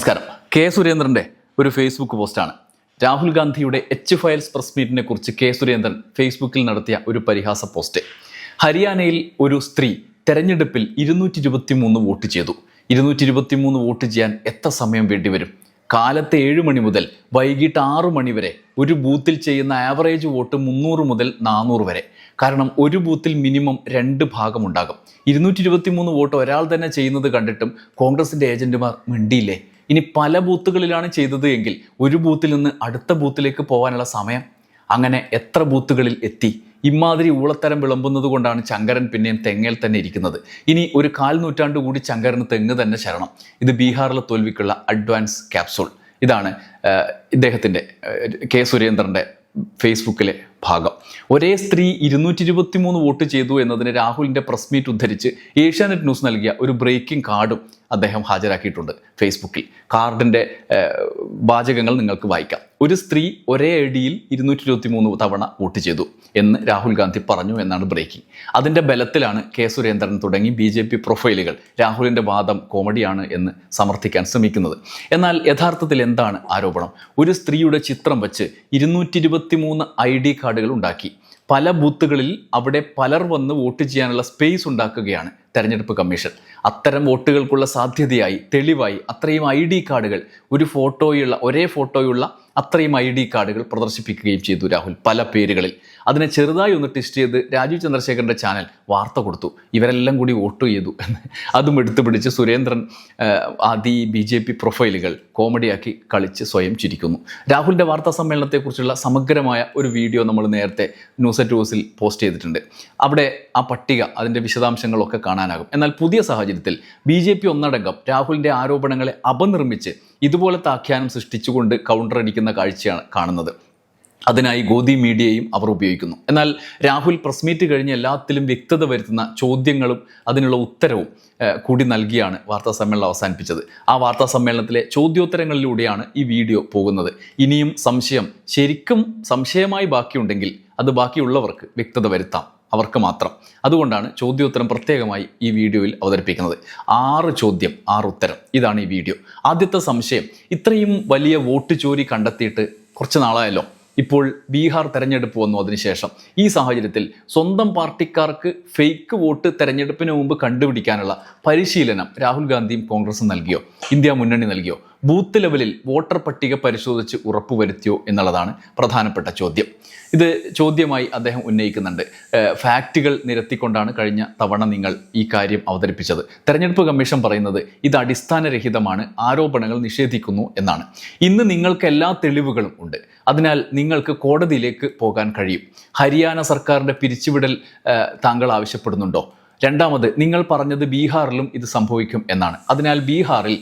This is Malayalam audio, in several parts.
നമസ്കാരം. കെ സുരേന്ദ്രന്റെ ഒരു ഫേസ്ബുക്ക് പോസ്റ്റാണ് രാഹുൽ ഗാന്ധിയുടെ എച്ച് ഫയൽസ് പ്രസ് മീറ്റിനെ കുറിച്ച് കെ സുരേന്ദ്രൻ ഫേസ്ബുക്കിൽ നടത്തിയ ഒരു പരിഹാസ പോസ്റ്റ് ഹരിയാനയിൽ ഒരു സ്ത്രീ തെരഞ്ഞെടുപ്പിൽ ഇരുന്നൂറ്റി ഇരുപത്തി മൂന്ന് വോട്ട് ചെയ്തു. ഇരുന്നൂറ്റി ഇരുപത്തി മൂന്ന് വോട്ട് ചെയ്യാൻ എത്ര സമയം വേണ്ടിവരും? കാലത്തെ ഏഴ് മണി മുതൽ വൈകിട്ട് ആറ് മണി വരെ ഒരു ബൂത്തിൽ ചെയ്യുന്ന ആവറേജ് വോട്ട് മുന്നൂറ് മുതൽ നാനൂറ് വരെ. കാരണം ഒരു ബൂത്തിൽ മിനിമം രണ്ട് ഭാഗമുണ്ടാകും. ഇരുന്നൂറ്റി ഇരുപത്തി മൂന്ന് വോട്ട് ഒരാൾ തന്നെ ചെയ്യുന്നത് കണ്ടിട്ടും കോൺഗ്രസിന്റെ ഏജന്റുമാർ മിണ്ടിയില്ലേ? ഇനി പല ബൂത്തുകളിലാണ് ചെയ്തത് എങ്കിൽ ഒരു ബൂത്തിൽ നിന്ന് അടുത്ത ബൂത്തിലേക്ക് പോകാനുള്ള സമയം. അങ്ങനെ എത്ര ബൂത്തുകളിൽ എത്തി? ഇമാതിരി ഊളത്തരം വിളമ്പുന്നത് കൊണ്ടാണ് ചങ്കരൻ പിന്നെയും തെങ്ങേൽ തന്നെ ഇരിക്കുന്നത്. ഇനി ഒരു കാൽ നൂറ്റാണ്ട് കൂടി ചങ്കരന് തെങ്ങ് തന്നെ ശരണം. ഇത് ബീഹാറിലെ തോൽവിക്കുള്ള അഡ്വാൻസ് ക്യാപ്സൂൾ. ഇതാണ് ഇദ്ദേഹത്തിന്റെ കെ സുരേന്ദ്രന്റെ ഫേസ്ബുക്കിലെ ഭാഗം. ഒരേ സ്ത്രീ ഇരുന്നൂറ്റി ഇരുപത്തി മൂന്ന് വോട്ട് ചെയ്തു എന്നതിന് രാഹുലിന്റെ പ്രസ് മീറ്റ് ഉദ്ധരിച്ച് ഏഷ്യാനെറ്റ് ന്യൂസ് നൽകിയ ഒരു ബ്രേക്കിംഗ് കാർഡും അദ്ദേഹം ഹാജരാക്കിയിട്ടുണ്ട് ഫേസ്ബുക്കിൽ. കാർഡിന്റെ വാചകങ്ങൾ നിങ്ങൾക്ക് വായിക്കാം. ഒരു സ്ത്രീ ഒരേ ഐ ഡിയിൽ ഇരുന്നൂറ്റി ഇരുപത്തി മൂന്ന് തവണ വോട്ട് ചെയ്തു എന്ന് രാഹുൽ ഗാന്ധി പറഞ്ഞു എന്നാണ് ബ്രേക്കിംഗ് അതിന്റെ ബലത്തിലാണ് കെ സുരേന്ദ്രൻ തുടങ്ങി ബി ജെ പി പ്രൊഫൈലുകൾ. രാഹുലിന്റെ വാദം കോമഡിയാണ് എന്ന് സമർത്ഥിക്കാൻ ശ്രമിക്കുന്നത്. എന്നാൽ യഥാർത്ഥത്തിൽ എന്താണ് ആരോപണം? ഒരു സ്ത്രീയുടെ ചിത്രം വെച്ച് ഇരുന്നൂറ്റി ഇരുപത്തി മൂന്ന് ഐ ഡി കാർഡുകൾ ഉണ്ടാക്കി. പല ബൂത്തുകളിൽ അവിടെ പലർ വന്ന് വോട്ട് ചെയ്യാനുള്ള സ്പേസ് ഉണ്ടാക്കുകയാണ് തെരഞ്ഞെടുപ്പ് കമ്മീഷൻ. അത്തരം വോട്ടുകൾക്കുള്ള സാധ്യതയായി തെളിവായി അത്രയും ഐ ഡി കാർഡുകൾ ഒരു ഫോട്ടോയുള്ള ഒരേ ഫോട്ടോയുള്ള അത്രയും ഐ ഡി കാർഡുകൾ പ്രദർശിപ്പിക്കുകയും ചെയ്തു രാഹുൽ പല പേരുകളിൽ. അതിനെ ചെറുതായി ഒന്ന് ടെസ്റ്റ് ചെയ്ത് രാജീവ് ചന്ദ്രശേഖരന്റെ ചാനൽ വാർത്ത കൊടുത്തു. ഇവരെല്ലാം കൂടി വോട്ട് ചെയ്തു. അതും എടുത്തു പിടിച്ച് സുരേന്ദ്രൻ ആദി ബി ജെ പി പ്രൊഫൈലുകൾ കോമഡിയാക്കി കളിച്ച് സ്വയം ചിരിക്കുന്നു. രാഹുലിന്റെ വാർത്താ സമ്മേളനത്തെക്കുറിച്ചുള്ള സമഗ്രമായ ഒരു വീഡിയോ നമ്മൾ നേരത്തെ ന്യൂസ് അറ്റ് ന്യൂസിൽ പോസ്റ്റ് ചെയ്തിട്ടുണ്ട്. അവിടെ ആ പട്ടിക അതിന്റെ വിശദാംശങ്ങളൊക്കെ കാണാനാകും. എന്നാൽ പുതിയ സാഹചര്യത്തിൽ ബി ജെ പി ഒന്നടങ്കം രാഹുലിന്റെ ആരോപണങ്ങളെ അപനിർമ്മിച്ച് ഇതുപോലത്തെ ആഖ്യാനം സൃഷ്ടിച്ചുകൊണ്ട് കൗണ്ടർ അടിക്കുന്ന കാഴ്ചയാണ് കാണുന്നത്. അതിനായി ഗോദി മീഡിയയും അവർ ഉപയോഗിക്കുന്നു. എന്നാൽ രാഹുൽ പ്രസ് മീറ്റ് കഴിഞ്ഞ് എല്ലാത്തിലും വ്യക്തത വരുത്തുന്ന ചോദ്യങ്ങളും അതിനുള്ള ഉത്തരവും കൂടി നൽകിയാണ് വാർത്താ സമ്മേളനം അവസാനിപ്പിച്ചത്. ആ വാർത്താ സമ്മേളനത്തിലെ ചോദ്യോത്തരങ്ങളിലൂടെയാണ് ഈ വീഡിയോ പോകുന്നത്. ഇനിയും സംശയം ശരിക്കും സംശയമായി ബാക്കിയുണ്ടെങ്കിൽ അത് ബാക്കിയുള്ളവർക്ക് വ്യക്തത വരുത്താം. അവർക്ക് മാത്രം. അതുകൊണ്ടാണ് ചോദ്യോത്തരം പ്രത്യേകമായി ഈ വീഡിയോയിൽ അവതരിപ്പിക്കുന്നത്. ആറ് ചോദ്യം ആറ് ഉത്തരം. ഇതാണ് ഈ വീഡിയോ. ആദ്യത്തെ സംശയം ഇത്രയും വലിയ വോട്ട് ചോരി കണ്ടെത്തിയിട്ട് കുറച്ച് നാളായല്ലോ. ഇപ്പോൾ ബീഹാർ തെരഞ്ഞെടുപ്പ് വന്നു അതിനുശേഷം. ഈ സാഹചര്യത്തിൽ സ്വന്തം പാർട്ടിക്കാർക്ക് ഫേക്ക് വോട്ട് തെരഞ്ഞെടുപ്പിന് മുമ്പ് കണ്ടുപിടിക്കാനുള്ള പരിശീലനം രാഹുൽ ഗാന്ധിയും കോൺഗ്രസും നൽകിയോ? ഇന്ത്യ മുന്നണി നൽകിയോ? ബൂത്ത് ലെവലിൽ വോട്ടർ പട്ടിക പരിശോധിച്ച് ഉറപ്പുവരുത്തിയോ എന്നുള്ളതാണ് പ്രധാനപ്പെട്ട ചോദ്യം. ഇത് ചോദ്യമായി അദ്ദേഹം ഉന്നയിക്കുന്നുണ്ട്. ഫാക്റ്റുകൾ നിരത്തിക്കൊണ്ടാണ് കഴിഞ്ഞ തവണ നിങ്ങൾ ഈ കാര്യം അവതരിപ്പിച്ചത്. തെരഞ്ഞെടുപ്പ് കമ്മീഷൻ പറയുന്നത് ഇത് അടിസ്ഥാനരഹിതമാണ് ആരോപണങ്ങൾ നിഷേധിക്കുന്നു എന്നാണ്. ഇന്ന് നിങ്ങൾക്ക് എല്ലാ തെളിവുകളും ഉണ്ട്. അതിനാൽ നിങ്ങൾക്ക് കോടതിയിലേക്ക് പോകാൻ കഴിയും. ഹരിയാന സർക്കാരിന്റെ പിരിച്ചുവിടൽ താങ്കൾ ആവശ്യപ്പെടുന്നുണ്ടോ? രണ്ടാമത് നിങ്ങൾ പറഞ്ഞത് ബീഹാറിലും ഇത് സംഭവിക്കും എന്നാണ്. അതിനാൽ ബീഹാറിൽ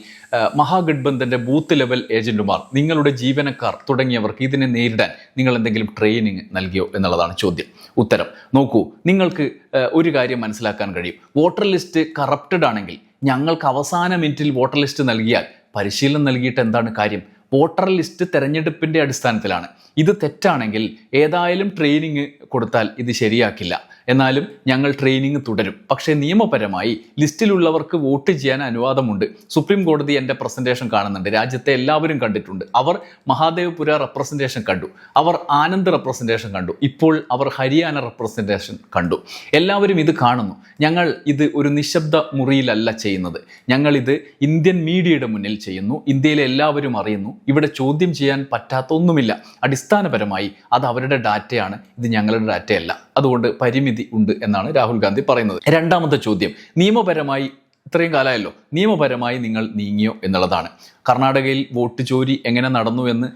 മഹാഗഡ്ബന്ധന്റെ ബൂത്ത് ലെവൽ ഏജന്റുമാർ നിങ്ങളുടെ ജീവനക്കാർ തുടങ്ങിയവർക്ക് ഇതിനെ നേരിടാൻ നിങ്ങൾ എന്തെങ്കിലും ട്രെയിനിങ് നൽകിയോ എന്നുള്ളതാണ് ചോദ്യം. ഉത്തരം നോക്കൂ നിങ്ങൾക്ക് ഒരു കാര്യം മനസ്സിലാക്കാൻ കഴിയും. വോട്ടർ ലിസ്റ്റ് കറപ്റ്റഡ് ആണെങ്കിൽ ഞങ്ങൾക്ക് അവസാന മിനിറ്റിൽ വോട്ടർ ലിസ്റ്റ് നൽകിയാൽ പരിശീലനം നൽകിയിട്ട് എന്താണ് കാര്യം? വോട്ടർ ലിസ്റ്റ് തെരഞ്ഞെടുപ്പിന്റെ അടിസ്ഥാനത്തിലാണ്. ഇത് തെറ്റാണെങ്കിൽ ഏതായാലും ട്രെയിനിങ് കൊടുത്താൽ ഇത് ശരിയാക്കില്ല. എന്നാലും ഞങ്ങൾ ട്രെയിനിങ് തുടരും. പക്ഷേ നിയമപരമായി ലിസ്റ്റിലുള്ളവർക്ക് വോട്ട് ചെയ്യാൻ അനുവാദമുണ്ട്. സുപ്രീം കോടതി എന്റെ പ്രസന്റേഷൻ കാണുന്നുണ്ട്. രാജ്യത്തെ എല്ലാവരും കണ്ടിട്ടുണ്ട്. അവർ മഹാദേവപുര റെപ്രസെന്റേഷൻ കണ്ടു. അവർ ആനന്ദ് റെപ്രസെന്റേഷൻ കണ്ടു. ഇപ്പോൾ അവർ ഹരിയാന റെപ്രസെന്റേഷൻ കണ്ടു. എല്ലാവരും ഇത് കാണുന്നു. ഞങ്ങൾ ഇത് ഒരു നിശബ്ദ മുറിയിലല്ല ചെയ്യുന്നത്. ഞങ്ങളിത് ഇന്ത്യൻ മീഡിയയുടെ മുന്നിൽ ചെയ്യുന്നു. ഇന്ത്യയിലെ എല്ലാവരും അറിയുന്നു. ഇവിടെ ചോദ്യം ചെയ്യാൻ പറ്റാത്ത ഒന്നുമില്ല അടിസ്ഥാനപരമായി അത് അവരുടെ ഡാറ്റയാണ് ഇത് ഞങ്ങളുടെ ഡാറ്റയല്ല അതുകൊണ്ട് പരിമിതി ഉണ്ട് എന്നാണ് രാഹുൽ ഗാന്ധി പറയുന്നത്. രണ്ടാമത്തെ ചോദ്യം നിയമപരമായി ഇത്രയും കാലമായല്ലോ. നിയമപരമായി നിങ്ങൾ നീങ്ങിയോ എന്നുള്ളതാണ്. കർണാടകയിൽ വോട്ട് ചോരി എങ്ങനെ നടന്നു എന്ന്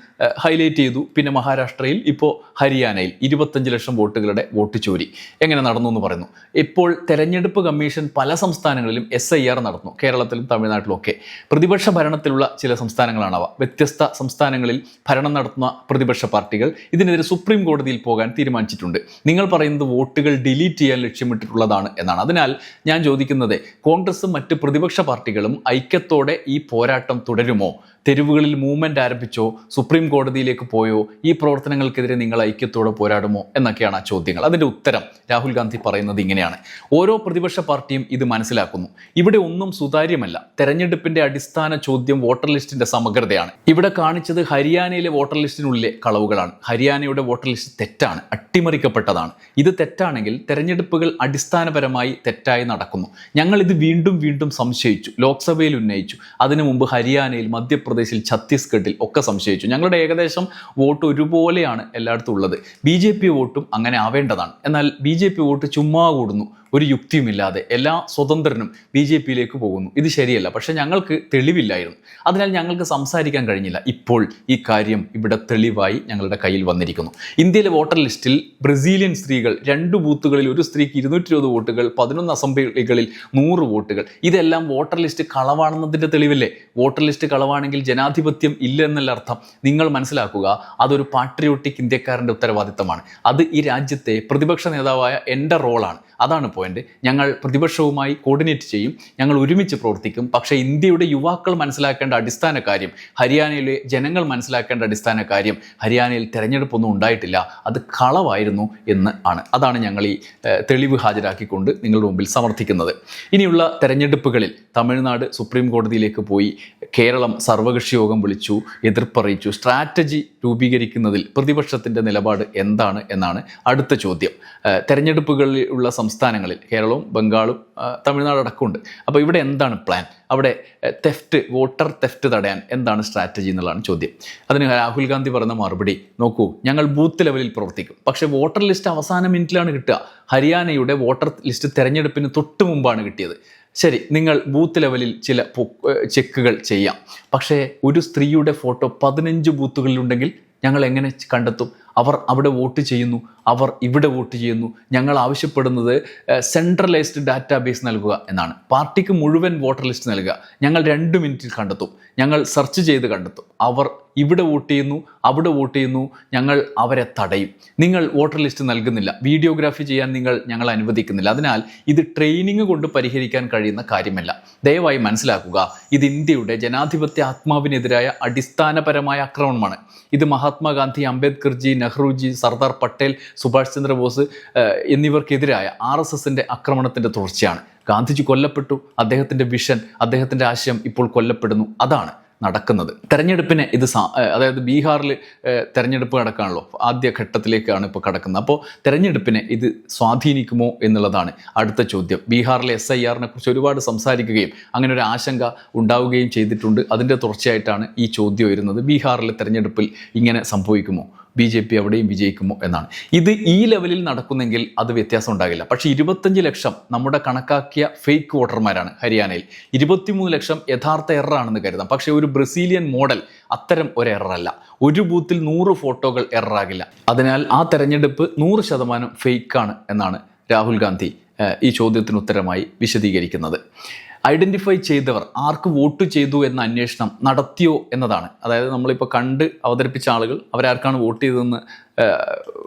ഹൈലൈറ്റ് ചെയ്തു. പിന്നെ മഹാരാഷ്ട്രയിൽ ഇപ്പോൾ ഹരിയാനയിൽ ഇരുപത്തഞ്ച് ലക്ഷം വോട്ടുകളുടെ വോട്ട് ചോരി എങ്ങനെ നടന്നു എന്ന് പറയുന്നു. ഇപ്പോൾ തെരഞ്ഞെടുപ്പ് കമ്മീഷൻ പല സംസ്ഥാനങ്ങളിലും എസ് ഐ ആർ നടന്നു കേരളത്തിലും തമിഴ്നാട്ടിലും ഒക്കെ. പ്രതിപക്ഷ ഭരണത്തിലുള്ള ചില സംസ്ഥാനങ്ങളാണവ വ്യത്യസ്ത സംസ്ഥാനങ്ങളിൽ ഭരണം നടത്തുന്ന പ്രതിപക്ഷ പാർട്ടികൾ ഇതിനെതിരെ സുപ്രീം കോടതിയിൽ പോകാൻ തീരുമാനിച്ചിട്ടുണ്ട്. നിങ്ങൾ പറയുന്നത് വോട്ടുകൾ ഡിലീറ്റ് ചെയ്യാൻ ലക്ഷ്യമിട്ടിട്ടുള്ളതാണ് എന്നാണ്. അതിനാൽ ഞാൻ ചോദിക്കുന്നത് കോൺഗ്രസും മറ്റ് പ്രതിപക്ഷ പാർട്ടികളും ഐക്യത്തോടെ ഈ പോരാട്ടം തുടരുമോ? തെരുവുകളിൽ മൂവ്മെന്റ് ആരംഭിച്ചോ സുപ്രീം കോടതിയിലേക്ക് പോയോ ഈ പ്രവർത്തനങ്ങൾക്കെതിരെ നിങ്ങൾ ഐക്യത്തോടെ പോരാടുമോ എന്നൊക്കെയാണ് ആ ചോദ്യങ്ങൾ. അതിന്റെ ഉത്തരം രാഹുൽ ഗാന്ധി പറയുന്നത് ഇങ്ങനെയാണ്. ഓരോ പ്രതിപക്ഷ പാർട്ടിയും ഇത് മനസ്സിലാക്കുന്നു. ഇവിടെ ഒന്നും സുതാര്യമല്ല. തെരഞ്ഞെടുപ്പിന്റെ അടിസ്ഥാന ചോദ്യം വോട്ടർ ലിസ്റ്റിന്റെ സമഗ്രതയാണ്. ഇവിടെ കാണിച്ചത് ഹരിയാനയിലെ വോട്ടർ ലിസ്റ്റിനുള്ളിലെ കളവുകളാണ്. ഹരിയാനയുടെ വോട്ടർ ലിസ്റ്റ് തെറ്റാണ് അട്ടിമറിക്കപ്പെട്ടതാണ്. ഇത് തെറ്റാണെങ്കിൽ തെരഞ്ഞെടുപ്പുകൾ അടിസ്ഥാനപരമായി തെറ്റായി നടക്കുന്നു. ഞങ്ങൾ ഇത് വീണ്ടും വീണ്ടും സംശയിച്ചു ലോക്സഭയിൽ ഉന്നയിച്ചു. അതിനു മുമ്പ് ഹരിയാനയിൽ മധ്യപ്രദേശിൽ ഛത്തീസ്ഗഡിൽ ഒക്കെ സംശയിച്ചു. ഞങ്ങളുടെ ഏകദേശം വോട്ട് ഒരുപോലെയാണ് എല്ലായിടത്തും ഉള്ളത്. ബി വോട്ടും അങ്ങനെ ആവേണ്ടതാണ്. എന്നാൽ ബി വോട്ട് ചുമ്മാ കൂടുന്നു. ഒരു യുക്തിയുമില്ലാതെ എല്ലാ സ്വതന്ത്രനും ബി ജെ പിയിലേക്ക് പോകുന്നു. ഇത് ശരിയല്ല. പക്ഷേ ഞങ്ങൾക്ക് തെളിവില്ലായിരുന്നു. അതിനാൽ ഞങ്ങൾക്ക് സംസാരിക്കാൻ കഴിഞ്ഞില്ല. ഇപ്പോൾ ഈ കാര്യം ഇവിടെ തെളിവായി ഞങ്ങളുടെ കയ്യിൽ വന്നിരിക്കുന്നു. ഇന്ത്യയിലെ വോട്ടർ ലിസ്റ്റിൽ ബ്രസീലിയൻ സ്ത്രീകൾ രണ്ട് ബൂത്തുകളിൽ ഒരു സ്ത്രീക്ക് ഇരുന്നൂറ്റി ഇരുപത് വോട്ടുകൾ പതിനൊന്ന് അസംബ്ലികളിൽ നൂറ് വോട്ടുകൾ. ഇതെല്ലാം വോട്ടർ ലിസ്റ്റ് കളവാണെന്നതിന്റെ തെളിവല്ലേ? വോട്ടർ ലിസ്റ്റ് കളവാണെങ്കിൽ ജനാധിപത്യം ഇല്ല എന്നല്ല അർത്ഥം. നിങ്ങൾ മനസ്സിലാക്കുക അതൊരു പാട്രിയോട്ടിക് ഇന്ത്യക്കാരന്റെ ഉത്തരവാദിത്തമാണ്. അത് ഈ രാജ്യത്തെ പ്രതിപക്ഷ നേതാവായ എന്റെ റോളാണ്. അതാണ് പോയിന്റ് ഞങ്ങൾ പ്രതിപക്ഷവുമായി കോർഡിനേറ്റ് ചെയ്യും ഞങ്ങൾ ഒരുമിച്ച് പ്രവർത്തിക്കും. പക്ഷേ ഇന്ത്യയുടെ യുവാക്കൾ മനസ്സിലാക്കേണ്ട അടിസ്ഥാന കാര്യം ഹരിയാനയിലെ ജനങ്ങൾ മനസ്സിലാക്കേണ്ട അടിസ്ഥാന കാര്യം ഹരിയാനയിൽ തെരഞ്ഞെടുപ്പൊന്നും ഉണ്ടായിട്ടില്ല. അത് കളവായിരുന്നു എന്ന് ആണ്. അതാണ് ഞങ്ങൾ ഈ തെളിവ് ഹാജരാക്കിക്കൊണ്ട് നിങ്ങളുടെ മുമ്പിൽ സമർത്ഥിക്കുന്നത്. ഇനിയുള്ള തെരഞ്ഞെടുപ്പുകളിൽ തമിഴ്നാട് സുപ്രീം കോടതിയിലേക്ക് പോയി കേരളം സർവകക്ഷി യോഗം വിളിച്ചു എതിർപ്പറിയിച്ചു സ്ട്രാറ്റജി രൂപീകരിക്കുന്നതിൽ പ്രതിപക്ഷത്തിന്റെ നിലപാട് എന്താണ് എന്നാണ് അടുത്ത ചോദ്യം. തെരഞ്ഞെടുപ്പുകളിലുള്ള ഉള്ള സംസ്ഥാനങ്ങളിൽ കേരളവും ബംഗാളും തമിഴ്നാട് അടക്കമുണ്ട്. അപ്പോൾ ഇവിടെ എന്താണ് പ്ലാൻ അവിടെ തെഫ്റ്റ് വോട്ടർ തെഫ്റ്റ് തടയാൻ എന്താണ് സ്ട്രാറ്റജി എന്നുള്ളതാണ് ചോദ്യം. അതിന് രാഹുൽ ഗാന്ധി പറഞ്ഞ മറുപടി നോക്കൂ ഞങ്ങൾ ബൂത്ത് ലെവലിൽ പ്രവർത്തിക്കും. പക്ഷേ വോട്ടർ ലിസ്റ്റ് അവസാന മിനിറ്റിലാണ് കിട്ടുക. ഹരിയാനയുടെ വോട്ടർ ലിസ്റ്റ് തിരഞ്ഞെടുപ്പിന് തൊട്ട് മുമ്പാണ് കിട്ടിയത്. ശരി നിങ്ങൾ ബൂത്ത് ലെവലിൽ ചില ചെക്കുകൾ ചെയ്യാം. പക്ഷേ ഒരു സ്ത്രീയുടെ ഫോട്ടോ പതിനഞ്ച് ബൂത്തുകളിലുണ്ടെങ്കിൽ ഞങ്ങൾ എങ്ങനെ കണ്ടെത്തും? അവർ അവിടെ വോട്ട് ചെയ്യുന്നു അവർ ഇവിടെ വോട്ട് ചെയ്യുന്നു. ഞങ്ങൾ ആവശ്യപ്പെടുന്നത് സെൻട്രലൈസ്ഡ് ഡാറ്റാബേസ് നൽകുക എന്നാണ്. പാർട്ടിക്ക് മുഴുവൻ വോട്ടർ ലിസ്റ്റ് നൽകുക. ഞങ്ങൾ രണ്ട് മിനിറ്റിൽ കണ്ടെത്തും. ഞങ്ങൾ സെർച്ച് ചെയ്ത് കണ്ടെത്തും. അവർ ഇവിടെ വോട്ട് ചെയ്യുന്നു അവിടെ വോട്ട് ചെയ്യുന്നു ഞങ്ങൾ അവരെ തടയും. നിങ്ങൾ വോട്ടർ ലിസ്റ്റ് നൽകുന്നില്ല. വീഡിയോഗ്രാഫി ചെയ്യാൻ നിങ്ങൾ ഞങ്ങൾ അനുവദിക്കുന്നില്ല. അതിനാൽ ഇത് ട്രെയിനിങ് കൊണ്ട് പരിഹരിക്കാൻ കഴിയുന്ന കാര്യമല്ല. ദയവായി മനസ്സിലാക്കുക ഇത് ഇന്ത്യയുടെ ജനാധിപത്യ ആത്മാവിനെതിരായ അടിസ്ഥാനപരമായ ആക്രമണമാണ്. ഇത് മഹാത്മാഗാന്ധി അംബേദ്കർജി നെഹ്റുജി സർദാർ പട്ടേൽ സുഭാഷ് ചന്ദ്രബോസ് എന്നിവർക്കെതിരായ ആർ എസ് എസിന്റെ ആക്രമണത്തിന്റെ തുടർച്ചയാണ്. ഗാന്ധിജി കൊല്ലപ്പെട്ടു. അദ്ദേഹത്തിന്റെ വിഷൻ അദ്ദേഹത്തിന്റെ ആശയം ഇപ്പോൾ കൊല്ലപ്പെടുന്നു. അതാണ് നടക്കുന്നത്. തെരഞ്ഞെടുപ്പിന് ഇത് അതായത് ബീഹാറിൽ തെരഞ്ഞെടുപ്പ് നടക്കാണല്ലോ. ആദ്യ ഘട്ടത്തിലേക്കാണ് ഇപ്പോൾ കിടക്കുന്നത്. അപ്പോൾ തെരഞ്ഞെടുപ്പിനെ ഇത് സ്വാധീനിക്കുമോ എന്നുള്ളതാണ് അടുത്ത ചോദ്യം. ബീഹാറിലെ എസ് ഐ ആറിനെ കുറിച്ച് ഒരുപാട് സംസാരിക്കുകയും അങ്ങനെ ഒരു ആശങ്ക ഉണ്ടാവുകയും ചെയ്തിട്ടുണ്ട്. അതിന്റെ തുടർച്ചയായിട്ടാണ് ഈ ചോദ്യം വരുന്നത് ബീഹാറിലെ തെരഞ്ഞെടുപ്പിൽ ഇങ്ങനെ സംഭവിക്കുമോ? ബി ജെ പി അവിടെയും വിജയിക്കുമോ എന്നാണ്. ഇത് ഈ ലെവലിൽ നടക്കുന്നെങ്കിൽ അത് വ്യത്യാസം ഉണ്ടാകില്ല. പക്ഷേ ഇരുപത്തഞ്ച് ലക്ഷം നമ്മുടെ കണക്കാക്കിയ ഫേക്ക് വോട്ടർമാരാണ് ഹരിയാനയിൽ. ഇരുപത്തിമൂന്ന് ലക്ഷം യഥാർത്ഥ എററാണെന്ന് കരുതാം. പക്ഷേ ഒരു ബ്രസീലിയൻ മോഡൽ അത്തരം ഒരു എററല്ല ഒരു ബൂത്തിൽ നൂറ് ഫോട്ടോകൾ എററാകില്ല അതിനാൽ ആ തെരഞ്ഞെടുപ്പ് നൂറ് ശതമാനം ഫേക്കാണ് എന്നാണ് രാഹുൽ ഗാന്ധി ഈ ചോദ്യത്തിന് ഉത്തരമായി വിശദീകരിക്കുന്നത്. ഐഡന്റിഫൈ ചെയ്തവർ ആർക്ക് വോട്ട് ചെയ്തു എന്ന അന്വേഷണം നടത്തിയോ എന്നതാണ്. അതായത് നമ്മളിപ്പോൾ കണ്ട് അവതരിപ്പിച്ച ആളുകൾ അവരാർക്കാണ് വോട്ട് ചെയ്തതെന്ന്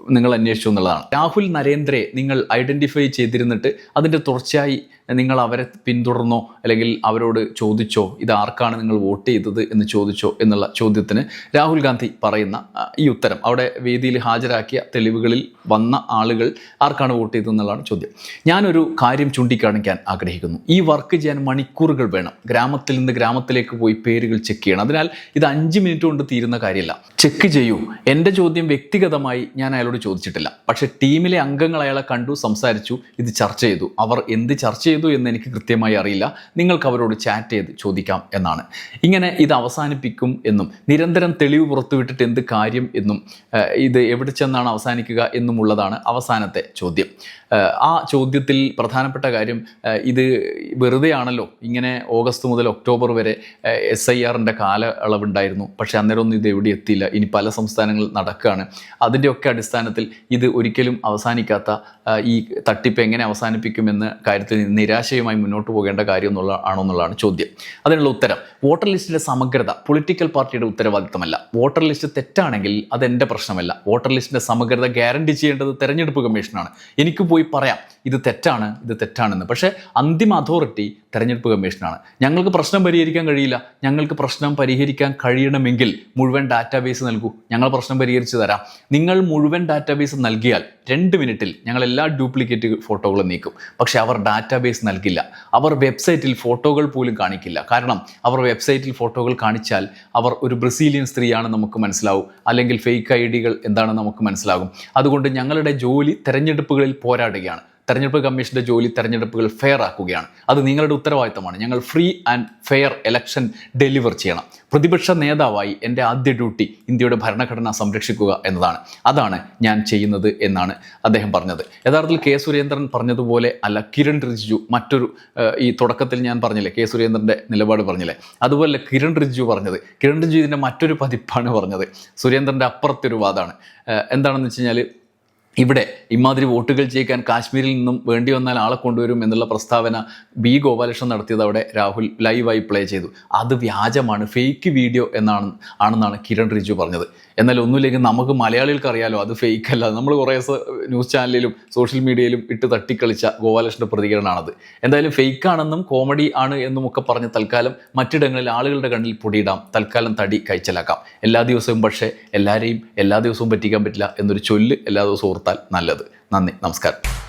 നിങ്ങൾ അന്വേഷിച്ചു എന്നുള്ളതാണ്. രാഹുൽ നരേന്ദ്രയെ നിങ്ങൾ ഐഡന്റിഫൈ ചെയ്തിരുന്നിട്ട് അതിന്റെ തുടർച്ചയായി നിങ്ങൾ അവരെ പിന്തുടർന്നോ അല്ലെങ്കിൽ അവരോട് ചോദിച്ചോ ഇത് ആർക്കാണ് നിങ്ങൾ വോട്ട് ചെയ്തത് എന്ന് ചോദിച്ചോ എന്നുള്ള ചോദ്യത്തിന് രാഹുൽ ഗാന്ധി പറയുന്ന ഈ ഉത്തരം. അവിടെ വേദിയിൽ ഹാജരാക്കിയ തെളിവുകളിൽ വന്ന ആളുകൾ ആർക്കാണ് വോട്ട് ചെയ്തത് എന്നുള്ളതാണ് ചോദ്യം. ഞാനൊരു കാര്യം ചൂണ്ടിക്കാണിക്കാൻ ആഗ്രഹിക്കുന്നു. ഈ വർക്ക് ചെയ്യാൻ മണിക്കൂറുകൾ വേണം. ഗ്രാമത്തിൽ നിന്ന് ഗ്രാമത്തിലേക്ക് പോയി പേരുകൾ ചെക്ക് ചെയ്യണം. അതിനാൽ ഇത് അഞ്ച് മിനിറ്റ് കൊണ്ട് തീരുന്ന കാര്യമല്ല. ചെക്ക് ചെയ്യൂ. എന്റെ ചോദ്യം വ്യക്തിഗതമായി ഞാൻ അയാളോട് ചോദിച്ചിട്ടില്ല. പക്ഷേ ടീമിലെ അംഗങ്ങൾ അയാളെ കണ്ടു സംസാരിച്ചു ഇത് ചർച്ച ചെയ്തു. അവർ എന്ത് ചർച്ച ചെയ്തു എന്ന് എനിക്ക് കൃത്യമായി അറിയില്ല. നിങ്ങൾക്ക് അവരോട് ചാറ്റ് ചെയ്ത് ചോദിക്കാം എന്നാണ്. ഇങ്ങനെ ഇത് അവസാനിപ്പിക്കും എന്നും നിരന്തരം തെളിവ് പുറത്തുവിട്ടിട്ട് എന്ത് കാര്യം എന്നും ഇത് എവിടെ ചെന്നാണ് അവസാനിക്കുക എന്നുമുള്ളതാണ് അവസാനത്തെ ചോദ്യം. ആ ചോദ്യത്തിൽ പ്രധാനപ്പെട്ട കാര്യം ഇത് വെറുതെയാണല്ലോ. ഇങ്ങനെ ഓഗസ്റ്റ് മുതൽ ഒക്ടോബർ വരെ എസ് ഐ ആറിന്റെ കാലയളവുണ്ടായിരുന്നു. പക്ഷേ അന്നേരമൊന്നും ഇത് എവിടെ എത്തിയില്ല. ഇനി പല സംസ്ഥാനങ്ങളിൽ നടക്കുകയാണ്. അതിന്റെയൊക്കെ അടിസ്ഥാനത്തിൽ ഇത് ഒരിക്കലും അവസാനിക്കാത്ത ഈ തട്ടിപ്പ് എങ്ങനെ അവസാനിപ്പിക്കുമെന്ന കാര്യത്തിൽ നിരാശയുമായി മുന്നോട്ട് പോകേണ്ട കാര്യം എന്നുള്ള ആണോന്നുള്ളതാണ് ചോദ്യം. അതിനുള്ള ഉത്തരം വോട്ടർ ലിസ്റ്റിലെ സമഗ്രത പൊളിറ്റിക്കൽ പാർട്ടിയുടെ ഉത്തരവാദിത്തമല്ല. വോട്ടർ ലിസ്റ്റ് തെറ്റാണെങ്കിൽ അത് എന്റെ പ്രശ്നമല്ല. വോട്ടർ ലിസ്റ്റിന്റെ സമഗ്രത ഗ്യാരണ്ടി ചെയ്യേണ്ടത് തെരഞ്ഞെടുപ്പ് കമ്മീഷനാണ്. എനിക്ക് പോയി പറയാം ഇത് തെറ്റാണ് ഇത് തെറ്റാണെന്ന്. പക്ഷേ അന്തിമ അതോറിറ്റി തെരഞ്ഞെടുപ്പ് കമ്മീഷനാണ്. ഞങ്ങൾക്ക് പ്രശ്നം പരിഹരിക്കാൻ കഴിയില്ല. ഞങ്ങൾക്ക് പ്രശ്നം പരിഹരിക്കാൻ കഴിയണമെങ്കിൽ മുഴുവൻ ഡാറ്റാബേസ് നൽകൂ. ഞങ്ങൾ പ്രശ്നം പരിഹരിച്ചു തരാം. നിങ്ങൾ മുഴുവൻ ഡാറ്റാബേസ് നൽകിയാൽ രണ്ട് മിനിറ്റിൽ ഞങ്ങൾ എല്ലാ ഡ്യൂപ്ലിക്കേറ്റ് ഫോട്ടോകളും നീക്കും. പക്ഷേ അവർ ഡാറ്റാബേസ് നൽകില്ല. അവർ വെബ്സൈറ്റിൽ ഫോട്ടോകൾ പോലും കാണിക്കില്ല. കാരണം അവർ വെബ്സൈറ്റിൽ ഫോട്ടോകൾ കാണിച്ചാൽ അവർ ഒരു ബ്രസീലിയൻ സ്ത്രീയാണ് നമുക്ക് മനസ്സിലാവും. അല്ലെങ്കിൽ ഫേക്ക് ഐ ഡികൾ എന്താണെന്ന് നമുക്ക് മനസ്സിലാകും. അതുകൊണ്ട് ഞങ്ങളുടെ ജോലി തെരഞ്ഞെടുപ്പുകളിൽ പോരാടുകയാണ്. തെരഞ്ഞെടുപ്പ് കമ്മീഷന്റെ ജോലി തെരഞ്ഞെടുപ്പുകൾ ഫെയർ ആക്കുകയാണ്. അത് നിങ്ങളുടെ ഉത്തരവാദിത്തമാണ്. ഞങ്ങൾ free and fair election deliver ചെയ്യണം. പ്രതിപക്ഷ നേതാവായി എന്റെ ആദ്യ ഡ്യൂട്ടി ഇന്ത്യയുടെ ഭരണഘടന സംരക്ഷിക്കുക എന്നതാണ്. അതാണ് ഞാൻ ചെയ്യുന്നത് എന്നാണ് അദ്ദേഹം പറഞ്ഞത്. യഥാർത്ഥത്തിൽ കെ സുരേന്ദ്രൻ പറഞ്ഞതുപോലെ അല്ല കിരൺ റിജിജു മറ്റൊരു ഈ തുടക്കത്തിൽ ഞാൻ പറഞ്ഞില്ലേ കെ സുരേന്ദ്രന്റെ നിലപാട് പറഞ്ഞില്ലേ? അതുപോലെ കിരൺ റിജിജു പറഞ്ഞത്. കിരൺ റിജിജു ഇതിന്റെ മറ്റൊരു പതിപ്പാണ് പറഞ്ഞത്. സുരേന്ദ്രന്റെ അപ്പുറത്തൊരു വാദമാണ് എന്താണെന്ന് വെച്ച് കഴിഞ്ഞാൽ ഇവിടെ ഇമാതിരി വോട്ടുകൾ ചെയ്യിക്കാൻ കാശ്മീരിൽ നിന്നും വേണ്ടി വന്നാൽ ആളെ കൊണ്ടുവരും എന്നുള്ള പ്രസ്താവന ബി ഗോപാലകൃഷ്ണൻ നടത്തിയത് അവിടെ രാഹുൽ ലൈവായി പ്ലേ ചെയ്തു. അത് വ്യാജമാണ് ഫേക്ക് വീഡിയോ എന്നാണ് ആണെന്നാണ് കിരൺ റിജു പറഞ്ഞത്. എന്നാൽ ഒന്നുമില്ലെങ്കിൽ നമുക്ക് മലയാളികൾക്ക് അറിയാലോ അത് ഫേക്ക് അല്ല. നമ്മൾ കുറേ ന്യൂസ് ചാനലിലും സോഷ്യൽ മീഡിയയിലും ഇട്ട് തട്ടിക്കളിച്ച ഗോപാലകൃഷ്ണന്റെ പ്രതികരണമാണത് എന്തായാലും ഫേക്ക് ആണെന്നും കോമഡി ആണ് എന്നും ഒക്കെ പറഞ്ഞ് തൽക്കാലം മറ്റിടങ്ങളിൽ ആളുകളുടെ കണ്ണിൽ പൊടിയിടാം. തൽക്കാലം തടി കഴിച്ചലാക്കാം. എല്ലാ ദിവസവും പക്ഷേ എല്ലാവരെയും എല്ലാ ദിവസവും പറ്റിക്കാൻ പറ്റില്ല എന്നൊരു ചൊല്ല് എല്ലാ ദിവസവും ഓർത്താൽ നല്ലത്. നന്ദി നമസ്കാരം.